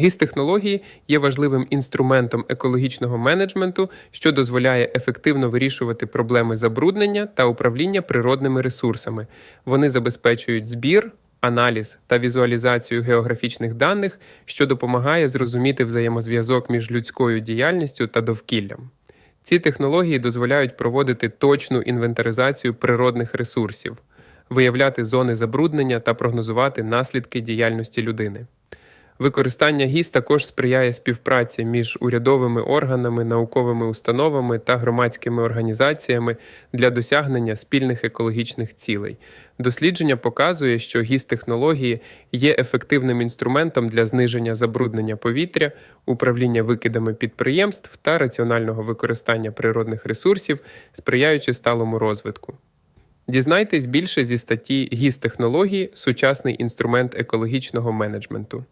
ГІС-технології є важливим інструментом екологічного менеджменту, що дозволяє ефективно вирішувати проблеми забруднення та управління природними ресурсами. Вони забезпечують збір, аналіз та візуалізацію географічних даних, що допомагає зрозуміти взаємозв'язок між людською діяльністю та довкіллям. Ці технології дозволяють проводити точну інвентаризацію природних ресурсів, виявляти зони забруднення та прогнозувати наслідки діяльності людини. Використання ГІС також сприяє співпраці між урядовими органами, науковими установами та громадськими організаціями для досягнення спільних екологічних цілей. Дослідження показує, що ГІС-технології є ефективним інструментом для зниження забруднення повітря, управління викидами підприємств та раціонального використання природних ресурсів, сприяючи сталому розвитку. Дізнайтесь більше зі статті ГІС-технології сучасний інструмент екологічного менеджменту.